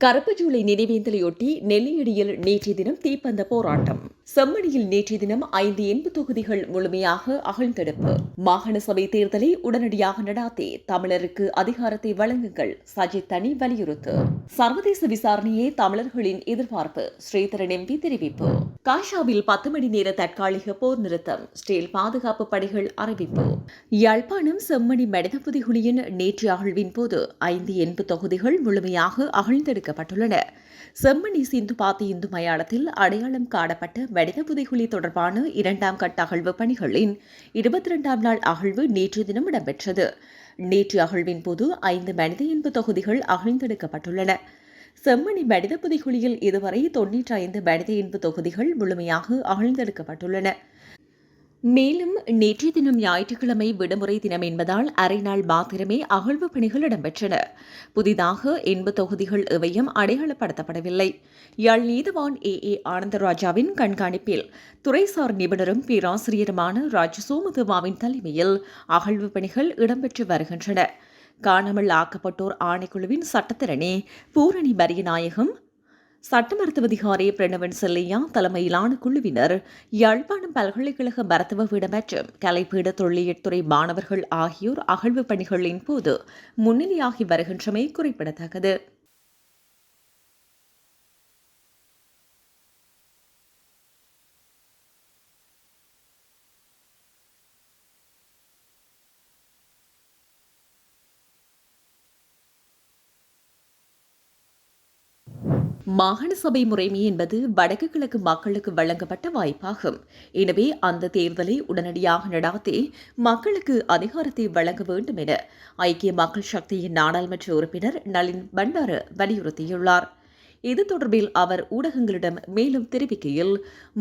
கருப்பு ஜூலை நினைவேந்தலையொட்டி நெல்லியடியில் நேற்றைய தினம் தீப்பந்த போராட்டம். செம்மணியில் நேற்றைய தினம் ஐந்து எண்பது தொகுதிகள் முழுமையாக அகழ்ந்தெடுப்பு. மாகாண சபை தேர்தலை உடனடியாக நடாத்தி தமிழருக்கு அதிகாரத்தை வழங்குங்கள் சஜித் தனி வலியுறுத்து. சர்வதேச விசாரணையே தமிழர்களின் எதிர்பார்ப்பு ஸ்ரீதரன் எம்பி தெரிவிப்பு. காஷாவில் பத்து மணி நேர தற்காலிக போர் நிறுத்தம் ஸ்டீல் பாதுகாப்பு படைகள் அறிவிப்பு. யாழ்ப்பாணம் செம்மணி மனித நேற்று அகழ்வின் போது ஐந்து எண்பு தொகுதிகள் முழுமையாக அகழ்ந்தெடுக்கப்பட்டுள்ளன. செம்மணி சிந்து பாத்தி இந்து மயானத்தில் அடையாளம் காணப்பட்ட மனித புதைகுழி தொடர்பான இரண்டாம் கட்ட அகழ்வு பணிகளின் இருபத்தி இரண்டாம் நாள் அகழ்வு நேற்று தினம் இடம்பெற்றது. நேற்று அகழ்வின் போது ஐந்து மனித இன்பு தொகுதிகள் அகழ்ந்தெடுக்கப்பட்டுள்ளன. செம்மணி மனித புதைகுழியில் இதுவரை தொன்னூற்றி ஐந்து மனித இன்பு தொகுதிகள் முழுமையாக அகழ்ந்தெடுக்கப்பட்டுள்ளன. மேலும் நேற்றைய தினம் ஞாயிற்றுக்கிழமை விடுமுறை தினம் என்பதால் அரை நாள் மாத்திரமே அகழ்வு பணிகள் இடம்பெற்றன. புதிதாக எண்பது தொகுதிகள் எவையும் அடையாளப்படுத்தப்படவில்லை. யாழ் நீதவான் ஏ. ஏ. ஆனந்தராஜாவின் கண்காணிப்பில் துறைசார் நிபுணரும் பேராசிரியருமான ராஜ் சோமதேவாவின் தலைமையில் அகழ்வு பணிகள் இடம்பெற்று வருகின்றன. காணாமல் ஆக்கப்பட்டோர் ஆணைக்குழுவின் சட்டத்திறனே பூரணி பரியநாயகம் சட்ட மருத்துவதிகாரி பிரணவன் செல்லையா தலைமையிலான குழுவினர் யாழ்ப்பாணம் பல்கலைக்கழக மருத்துவ பீடம் மற்றும் கலைப்பீட தொழில்துறை மாணவர்கள் ஆகியோர் அகழ்வு பணிகளின் போது முன்னிலையாகி வருகின்றமை குறிப்பிடத்தக்கது. மாகாண சபை முறைமை என்பது வடக்கு கிழக்கு மக்களுக்கு வழங்கப்பட்ட வாய்ப்பாகும். எனவே அந்த தேர்தலை உடனடியாக நடாத்தி மக்களுக்கு அதிகாரத்தை வழங்க வேண்டும் என ஐக்கிய மக்கள் சக்தியின் நாடாளுமன்ற உறுப்பினர் நளின் பண்டார வலியுறுத்தியுள்ளார். இது தொடர்பில் அவர் ஊடகங்களிடம் மேலும் தெரிவிக்கையில்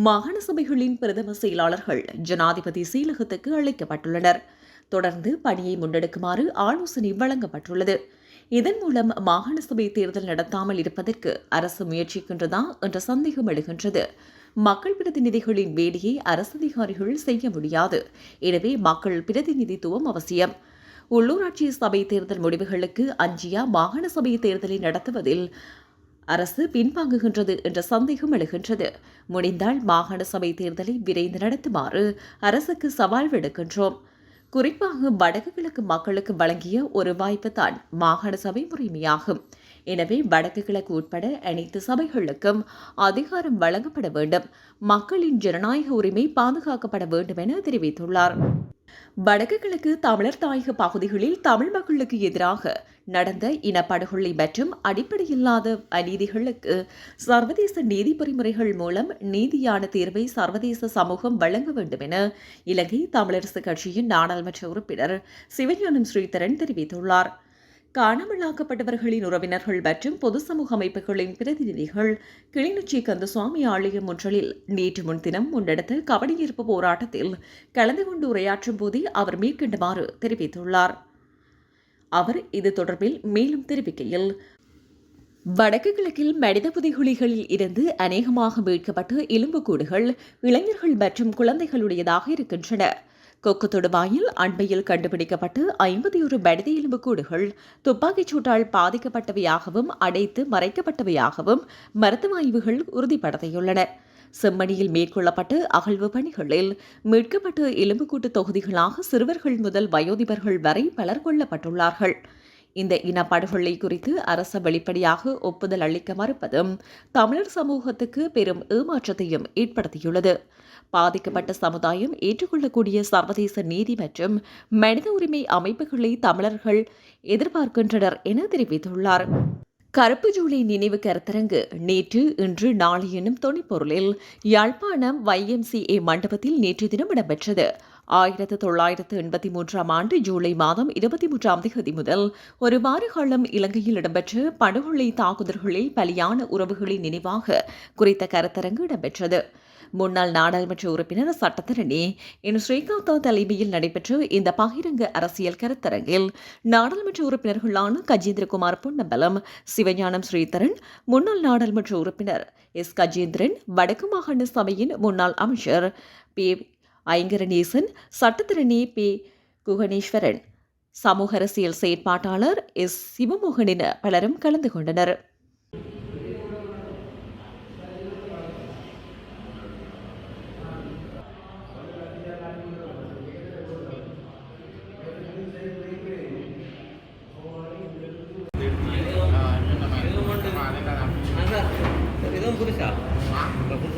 மாகாண சபைகளின் பிரதம செயலாளர்கள் ஜனாதிபதி சீலகத்துக்கு அழைக்கப்பட்டுள்ளனர். தொடர்ந்து பணியை முன்னெடுக்குமாறு ஆலோசனை வழங்கப்பட்டுள்ளது. இதன் மூலம் மாகாண சபை தேர்தல் நடத்தாமல் இருப்பதற்கு அரசு முயற்சிக்கின்றதா என்ற சந்தேகம் எழுகின்றது. மக்கள் பிரதிநிதிகளின் வேலையை அரசு அதிகாரிகள் செய்ய முடியாது. எனவே மக்கள் பிரதிநிதித்துவம் அவசியம். உள்ளூராட்சி சபை தேர்தல் முடிவுகளுக்கு அஞ்சியா மாகாண சபை தேர்தலை நடத்துவதில் அரசு பின்வாங்குகின்றது என்ற சந்தேகம் எழுகின்றது. முடிந்தால் மாகாண சபை தேர்தலை விரைந்து நடத்துமாறு அரசுக்கு சவால் விடுக்கின்றோம். குறிப்பாக வடக்கு மக்களுக்கு வழங்கிய ஒரு வாய்ப்பு தான் மாகாண சபை முறைமையாகும். எனவே வடக்கு கிழக்கு உட்பட அனைத்து சபைகளுக்கும் அதிகாரம் வழங்கப்பட வேண்டும். மக்களின் ஜனநாயக உரிமை பாதுகாக்கப்பட வேண்டும் என தெரிவித்துள்ளார். வடக்கு கிழக்கு தமிழர் தாயக பகுதிகளில் தமிழ் மக்களுக்கு எதிராக நடந்த இனப்படுகொலை மற்றும் அடிப்படையில்லாத அநீதிகளுக்கு சர்வதேச நீதி பொறிமுறைகள் மூலம் நீதியான தீர்வை சர்வதேச சமூகம் வழங்க வேண்டும் என இலங்கை தமிழரசு கட்சியின் நாடாளுமன்ற உறுப்பினர் சிவஞானம் ஸ்ரீதரன் தெரிவித்துள்ளார். காணாமலாக்கப்பட்டவர்களின் உறவினர்கள் மற்றும் பொது சமூக அமைப்புகளின் பிரதிநிதிகள் கிளிநொச்சி கந்தசுவாமி ஆலயம் ஒன்றலில் நேற்று முன்தினம் முன்னெடுத்த கவனஈர்ப்பு போராட்டத்தில் கலந்து கொண்டு உரையாற்றும் போதே அவர் மேற்கொண்டுமாறு தெரிவித்துள்ளார். அவர் இது தொடர்பில் மேலும் தெரிவிக்கையில் வடக்கு கிழக்கில் மனித புதைகுழிகளில் இருந்து அநேகமாக மீட்கப்பட்ட எலும்புக்கூடுகள் இளைஞர்கள் மற்றும் குழந்தைகளுடையதாக இருக்கின்றன. கொக்கு தொடுவாயில் அண்மையில் கண்டுபிடிக்கப்பட்டு ஐம்பத்தி ஒரு மனித எலும்புக்கூடுகள் துப்பாக்கிச் சூட்டால் பாதிக்கப்பட்டவையாகவும் அடைத்து மறைக்கப்பட்டவையாகவும் மருத்துவ ஆய்வுகள் உறுதிப்படுத்தியுள்ளன. செம்மணியில் மேற்கொள்ளப்பட்ட அகழ்வு பணிகளில் மீட்கப்பட்ட எலும்புக்கூட்டு தொகுதிகளாக சிறுவர்கள் முதல் வயோதிபர்கள் வரை பலர் கொல்லப்பட்டுள்ளார்கள். இந்த இனப்படுகொலை குறித்து அரசு வெளிப்படையாக ஒப்புதல் அளிக்க மறுப்பதும் தமிழர் சமூகத்துக்கு பெரும் ஏமாற்றத்தையும் ஏற்படுத்தியுள்ளது. பாதிக்கப்பட்ட சமுதாயம் ஏற்றுக்கொள்ளக்கூடிய சர்வதேச நீதி மற்றும் மனித உரிமை அமைப்புகளை தமிழர்கள் எதிர்பார்க்கின்றனர் என தெரிவித்துள்ளார். கருப்பு ஜூலை நினைவு கருத்தரங்கு நேற்று இன்று நாளை எனும் தொனிப்பொருளில் யாழ்ப்பாணம் வைஎம்சிஏ மண்டபத்தில் நேற்று தினம் இடம்பெற்றது. ஆயிரத்து தொள்ளாயிரத்து எண்பத்தி மூன்றாம் ஆண்டு ஜூலை மாதம் இருபத்தி மூன்றாம் தேதி முதல் ஒரு வார காலம் இலங்கையில் இடம்பெற்ற படுகொலை தாக்குதல்களில் பலியான உறவுகளின் நினைவாக குறித்த கருத்தரங்கு இடம்பெற்றது. முன்னாள் நாடாளுமன்ற உறுப்பினர் சட்டத்தரணி என். ஸ்ரீகாந்தா தலைமையில் நடைபெற்ற இந்த பகிரங்க அரசியல் கருத்தரங்கில் நாடாளுமன்ற உறுப்பினர்களான கஜேந்திரகுமார் பொன்னம்பலம் சிவஞானம் ஸ்ரீதரன் முன்னாள் நாடாளுமன்ற உறுப்பினர் எஸ். கஜேந்திரன் வடக்கு மாகாண சபையின் முன்னாள் அமைச்சர் பி. ஐங்கரநேசன் சட்டத்திரணி பி. குகணேஸ்வரன் சமூக அரசியல் செயற்பாட்டாளர் எஸ். சிவமோகனின் பலரும் கலந்து கொண்டனர்.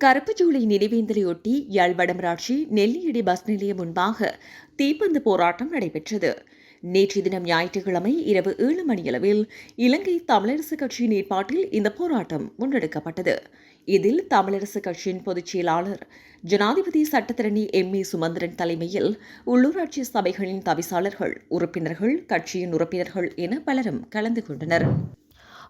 கருப்பு ஜூலை நினைவேந்தலையொட்டி யாழ் வடமராட்சி நெல்லியடி பஸ் நிலையம் முன்பாக தீப்பந்து போராட்டம் நடைபெற்றது. நேற்று தினம் ஞாயிற்றுக்கிழமை இரவு ஏழு மணியளவில் இலங்கை தமிழரசு கட்சியின் ஏற்பாட்டில் இந்த போராட்டம் முன்னெடுக்கப்பட்டது. இதில் தமிழரசு கட்சியின் பொதுச் செயலாளர் ஜனாதிபதி சட்டத்திரணி எம். ஏ. சுமந்திரன் தலைமையில் உள்ளூராட்சி சபைகளின் தவிசாளர்கள் உறுப்பினர்கள் கட்சியின் உறுப்பினர்கள் என பலரும் கலந்து கொண்டனர்.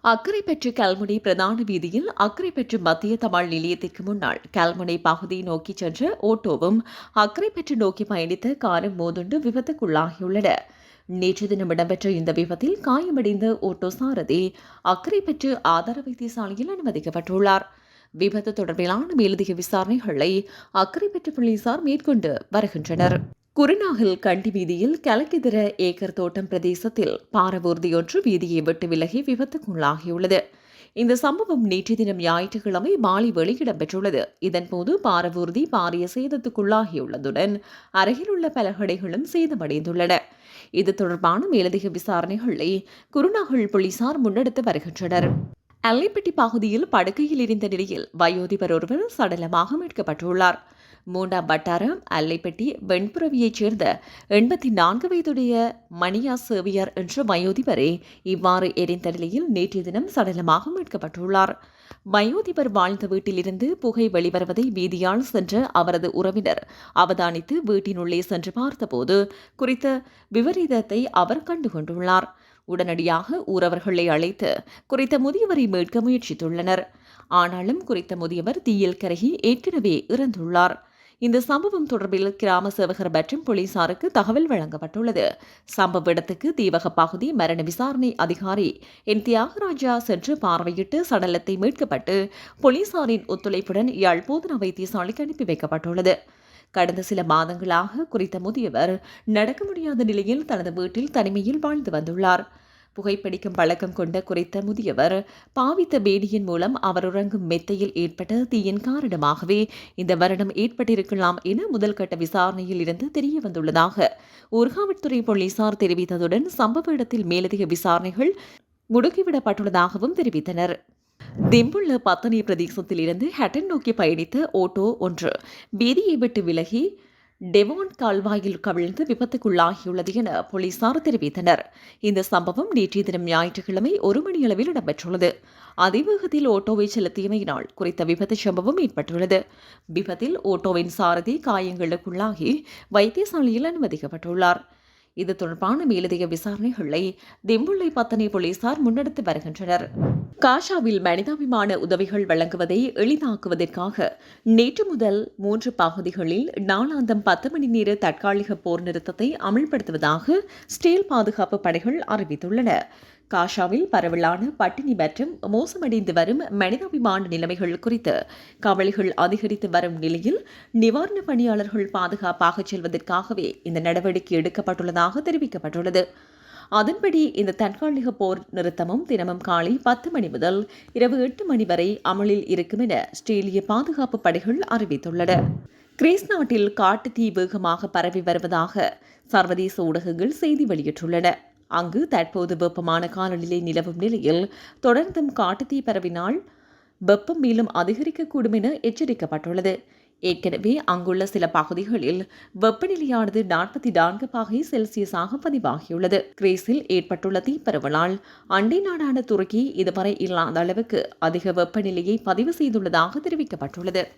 அக்கரை பெற்று கல்முனை பிரதான வீதியில் அக்கரை பெற்று மத்திய தமிழ் நிலையத்திற்கு முன்னால் கல்முனை பகுதியை நோக்கி சென்ற ஓட்டோவும் அக்கரை பெற்று நோக்கி பயணித்த காரும் மோதுண்டு விபத்துக்குள்ளாகியுள்ளன. நேற்று தினம் இடம்பெற்ற இந்த விபத்தில் காயமடைந்த ஓட்டோ சாரதி அக்கரை பெற்று ஆதார வைத்தியசாலையில் அனுமதிக்கப்பட்டுள்ளார். விபத்து தொடர்பிலான மேலதிக விசாரணைகளை அக்கறை பெற்ற போலீசார் மேற்கொண்டு வருகின்றனர். குருநாகல் கண்டி வீதியில் கலக்கெதிர ஏக்கர் தோட்டம் பிரதேசத்தில் பாரவூர்தியொன்று வீதியை விட்டு விலகி விபத்துக்குள்ளாகியுள்ளது. இந்த சம்பவம் நேற்று தினம் ஞாயிற்றுக்கிழமை மாலை வேளை இடம்பெற்றுள்ளது இதன்போது பாரவூர்தி பாரிய சேதத்துக்குள்ளாகியுள்ளதுடன் அருகிலுள்ள பல கடைகளும் சேதமடைந்துள்ளன. இது தொடர்பான மேலதிக விசாரணைகளை குருநாகல் போலீசார் முன்னெடுத்து வருகின்றனர். அல்லைப்பட்டி பகுதியில் படுக்கையில் இருந்த நிலையில் வயோதிபர் ஒருவர் சடலமாக மீட்கப்பட்டுள்ளார். மூண்டாம் வட்டாரம் அல்லைப்பட்டி வெண்புறவியைச் சேர்ந்த எண்பத்தி நான்கு வயதுடைய மணியா சேவியர் என்ற வயோதிபரே இவ்வாறு எரிந்த நிலையில் நேற்றைய தினம் சடலமாக மீட்கப்பட்டுள்ளார். வயோதிபர் வாழ்ந்த வீட்டிலிருந்து புகை வெளிவருவதை வீதியால் சென்ற அவரது உறவினர் அவதானித்து வீட்டினுள்ளே சென்று பார்த்தபோது குறித்த விபரீதத்தை அவர் கண்டுகொண்டுள்ளார். உடனடியாக ஊரவர்களை அழைத்து குறித்த முதியவரை மீட்க முயற்சித்துள்ளனர். ஆனாலும் குறித்த முதியவர் தீயில் கருகி ஏற்கனவே இறந்துள்ளார். இந்த சம்பவம் தொடர்பில் கிராம சேவகர் மற்றும் போலீசாருக்கு தகவல் வழங்கப்பட்டுள்ளது. சம்பவ இடத்துக்கு தீவக பகுதி மரண விசாரணை அதிகாரி என். தியாகராஜா சென்று பார்வையிட்டு சடலத்தை மீட்கப்பட்டு போலீசாரின் ஒத்துழைப்புடன் யாழ் போதனா வைத்தியசாலைக்கு அனுப்பி வைக்கப்பட்டுள்ளது. கடந்த சில மாதங்களாக குறித்த முதியவர் நடக்க முடியாத நிலையில் தனது வீட்டில் தனிமையில் வாழ்ந்து வந்துள்ளார். புகைப்பிடிக்கும் பழக்கம் கொண்ட குறித்த முதியவர் பாவித்த பேடியின் மூலம் அவர் உறங்கும் மெத்தையில் ஏற்பட்ட தீயின் காரணமாகவே இந்த வருடம் ஏற்பட்டிருக்கலாம் என முதல் கட்ட விசாரணையில் இருந்து தெரிய வந்துள்ளதாக ஊர்காவல்துறை போலீசார் தெரிவித்ததுடன் சம்பவ இடத்தில் மேலதிக விசாரணைகள் முடுக்கிவிடப்பட்டுள்ளதாகவும் தெரிவித்தனர். திம்புள்ள பத்தனி பிரதேசத்திலிருந்து ஹட்டன் நோக்கி பயணித்த ஓட்டோ ஒன்று வீதியை விட்டு விலகி டெவான் கால்வாயில் கவிழ்ந்து விபத்துக்குள்ளாகியுள்ளது என போலீசார் தெரிவித்தனர். இந்த சம்பவம் நேற்றைய தினம் ஞாயிற்றுக்கிழமை ஒரு மணியளவில் இடம்பெற்றுள்ளது. அதிவேகத்தில் ஓட்டோவை செலுத்தியமையினால் குறித்த விபத்து சம்பவம் ஏற்பட்டுள்ளது. விபத்தில் ஓட்டோவின் சாரதி காயங்களுக்குள்ளாகி வைத்தியசாலையில் அனுமதிக்கப்பட்டுள்ளார். இது தொடர்பான மேலதிக விசாரணைகளை திம்புள்ளை பத்தனை போலீசார் முன்னெடுத்து வருகின்றனர். காஷாவில் மனிதாபிமான உதவிகள் வழங்குவதை எளிதாக்குவதற்காக நேற்று முதல் மூன்று பகுதிகளில் நாளாந்தம் பத்து மணி நேர தற்காலிக போர் நிறுத்தத்தை அமல்படுத்துவதாக ஸ்டீல் பாதுகாப்பு படைகள் அறிவித்துள்ளன. காஷாவில் பரவலான பட்டினி மற்றும் மோசமடைந்து வரும் மனிதாபிமான நிலைமைகள் குறித்து கவலைகள் அதிகரித்து வரும் நிலையில் நிவாரண பணியாளர்கள் பாதுகாப்பாக செல்வதற்காகவே இந்த நடவடிக்கை எடுக்கப்பட்டுள்ளதாக தெரிவிக்கப்பட்டுள்ளது. அதன்படி இந்த தற்காலிக போர் நிறுத்தமும் தினமும் காலை பத்து மணி முதல் இரவு எட்டு மணி வரை அமலில் இருக்கும் என ஆஸ்திரேலிய பாதுகாப்பு படைகள் அறிவித்துள்ளன. கிரீஸ் நாட்டில் காட்டு தீ வேகமாக பரவி வருவதாக சர்வதேச ஊடகங்கள் செய்தி வெளியிட்டுள்ளன. அங்கு தற்போது வெப்பமான காலநிலை நிலவும் நிலையில் தொடர்ந்தும் காட்டுத்தீ பரவினால் வெப்பம் மேலும் அதிகரிக்கக்கூடும் என எச்சரிக்கப்பட்டுள்ளது. ஏற்கனவே அங்குள்ள சில பகுதிகளில் வெப்பநிலையானது நாற்பத்தி நான்கு பாகை செல்சியஸாக பதிவாகியுள்ளது. கிரீஸில் ஏற்பட்டுள்ள தீப்பரவலால் அண்டை நாடான துருக்கி இதுவரை இல்லாத அளவுக்கு அதிக வெப்பநிலையை பதிவு செய்துள்ளதாக தெரிவிக்கப்பட்டுள்ளது.